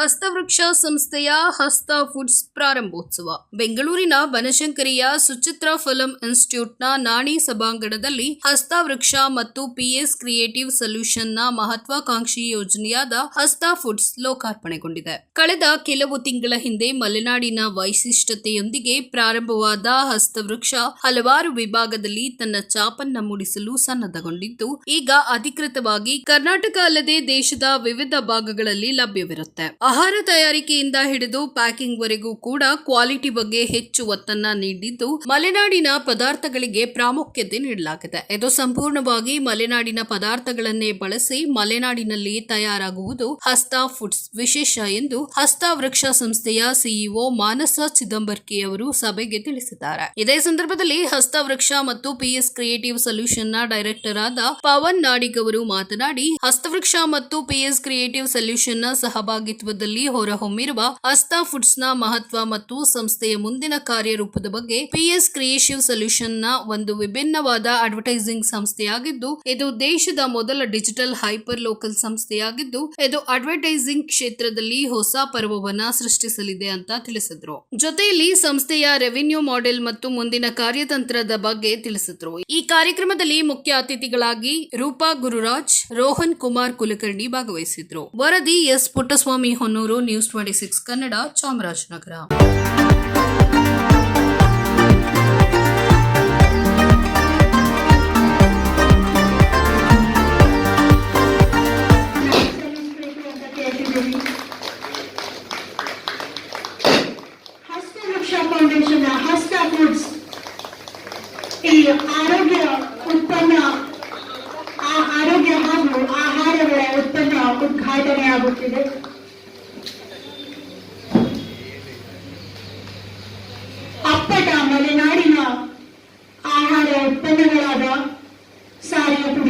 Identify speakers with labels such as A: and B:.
A: ಹಸ್ತವೃಕ್ಷ ಸಂಸ್ಥೆಯ ಹಸ್ತ ಫುಡ್ಸ್ ಪ್ರಾರಂಭೋತ್ಸವ. ಬೆಂಗಳೂರಿನ ಬನಶಂಕರಿಯ ಸುಚಿತ್ರ ಫಿಲಂ ಇನ್ಸ್ಟಿಟ್ಯೂಟ್ನ ನಾಣಿ ಸಭಾಂಗಣದಲ್ಲಿ ಹಸ್ತವೃಕ್ಷ ಮತ್ತು ಪಿಎಸ್ ಕ್ರಿಯೇಟಿವ್ ಸೊಲ್ಯೂಷನ್ನ ಮಹತ್ವಾಕಾಂಕ್ಷಿ ಯೋಜನೆಯಾದ ಹಸ್ತ ಫುಡ್ಸ್ ಲೋಕಾರ್ಪಣೆಗೊಂಡಿದೆ. ಕಳೆದ ಕೆಲವು ತಿಂಗಳ ಹಿಂದೆ ಮಲೆನಾಡಿನ ವೈಶಿಷ್ಟ್ಯತೆಯೊಂದಿಗೆ ಪ್ರಾರಂಭವಾದ ಹಸ್ತವೃಕ್ಷ ಹಲವಾರು ವಿಭಾಗದಲ್ಲಿ ತನ್ನ ಚಾಪನ್ನ ಮೂಡಿಸಲು ಸನ್ನದ್ಧಗೊಂಡಿದ್ದು, ಈಗ ಅಧಿಕೃತವಾಗಿ ಕರ್ನಾಟಕ ಅಲ್ಲದೆ ದೇಶದ ವಿವಿಧ ಭಾಗಗಳಲ್ಲಿ ಲಭ್ಯವಿರುತ್ತೆ. ಆಹಾರ ತಯಾರಿಕೆಯಿಂದ ಹಿಡಿದು ಪ್ಯಾಕಿಂಗ್ ವರೆಗೂ ಕೂಡ ಕ್ವಾಲಿಟಿ ಬಗ್ಗೆ ಹೆಚ್ಚು ಒತ್ತನ್ನ ನೀಡಿದ್ದು, ಮಲೆನಾಡಿನ ಪದಾರ್ಥಗಳಿಗೆ ಪ್ರಾಮುಖ್ಯತೆ ನೀಡಲಾಗಿದೆ. ಇದು ಸಂಪೂರ್ಣವಾಗಿ ಮಲೆನಾಡಿನ ಪದಾರ್ಥಗಳನ್ನೇ ಬಳಸಿ ಮಲೆನಾಡಿನಲ್ಲಿ ತಯಾರಾಗುವುದು ಹಸ್ತ ಫುಡ್ಸ್ ವಿಶೇಷ ಎಂದು ಹಸ್ತಾ ವೃಕ್ಷ ಸಂಸ್ಥೆಯ ಸಿಇಒ ಮಾನಸ ಚಿದಂಬರ್ಕಿ ಅವರು ಸಭೆಗೆ ತಿಳಿಸಿದ್ದಾರೆ. ಇದೇ ಸಂದರ್ಭದಲ್ಲಿ ಹಸ್ತಾ ವೃಕ್ಷ ಮತ್ತು ಪಿಎಸ್ ಕ್ರಿಯೇಟಿವ್ ಸೊಲ್ಯೂಷನ್ನ ಡೈರೆಕ್ಟರ್ ಆದ ಪವನ್ ನಾಡಿಗ್ ಅವರು ಮಾತನಾಡಿ ಹಸ್ತವೃಕ್ಷ ಮತ್ತು ಪಿಎಸ್ ಕ್ರಿಯೇಟಿವ್ ಸೊಲ್ಯೂಷನ್ನ ಸಹಭಾಗಿತ್ವದಲ್ಲಿ ಹೊರಹೊಮ್ಮಿರುವ ಅಸ್ತಾ ಫುಡ್ಸ್ನ ಮಹತ್ವ ಮತ್ತು ಸಂಸ್ಥೆಯ ಮುಂದಿನ ಕಾರ್ಯರೂಪದ ಬಗ್ಗೆ ಪಿಎಸ್ ಕ್ರಿಯೇಟಿವ್ ಸೊಲ್ಯೂಷನ್ನ ಒಂದು ವಿಭಿನ್ನವಾದ ಅಡ್ವರ್ಟೈಸಿಂಗ್ ಸಂಸ್ಥೆಯಾಗಿದ್ದು, ಇದು ದೇಶದ ಮೊದಲ ಡಿಜಿಟಲ್ ಹೈಪರ್ ಲೋಕಲ್ ಸಂಸ್ಥೆಯಾಗಿದ್ದು, ಇದು ಅಡ್ವರ್ಟೈಸಿಂಗ್ ಕ್ಷೇತ್ರದಲ್ಲಿ ಹೊಸ ಪರ್ವವನ್ನ ಸೃಷ್ಟಿಸಲಿದೆ ಅಂತ ತಿಳಿಸಿದ್ರು. ಜೊತೆಯಲ್ಲಿ ಸಂಸ್ಥೆಯ ರೆವಿನ್ಯೂ ಮಾಡೆಲ್ ಮತ್ತು ಮುಂದಿನ ಕಾರ್ಯತಂತ್ರದ ಬಗ್ಗೆ ತಿಳಿಸಿದ್ರು. ಈ ಕಾರ್ಯಕ್ರಮದಲ್ಲಿ ಮುಖ್ಯ ಅತಿಥಿಗಳಾಗಿ ರೂಪಾ ಗುರುರಾಜ್, ರೋಹನ್ ಕುಮಾರ್ ಕುಲಕರ್ಣಿ ಭಾಗವಹಿಸಿದ್ರು. ವರದಿ S Puttaswamy Honnur news twenty six Kannada Chamarajanagar.
B: ಉತ್ಪನ್ನ ಆ ಆರೋಗ್ಯ ಹಾಗೂ ಆಹಾರಗಳ ಉತ್ಪನ್ನ ಉದ್ಘಾಟನೆ ಆಗುತ್ತಿದೆ ಅಪ್ಪಟ ಮಲೆನಾಡಿನ ಆಹಾರ ಉತ್ಪನ್ನಗಳಾದ ಸಾರಿಯ ಪುಡಿ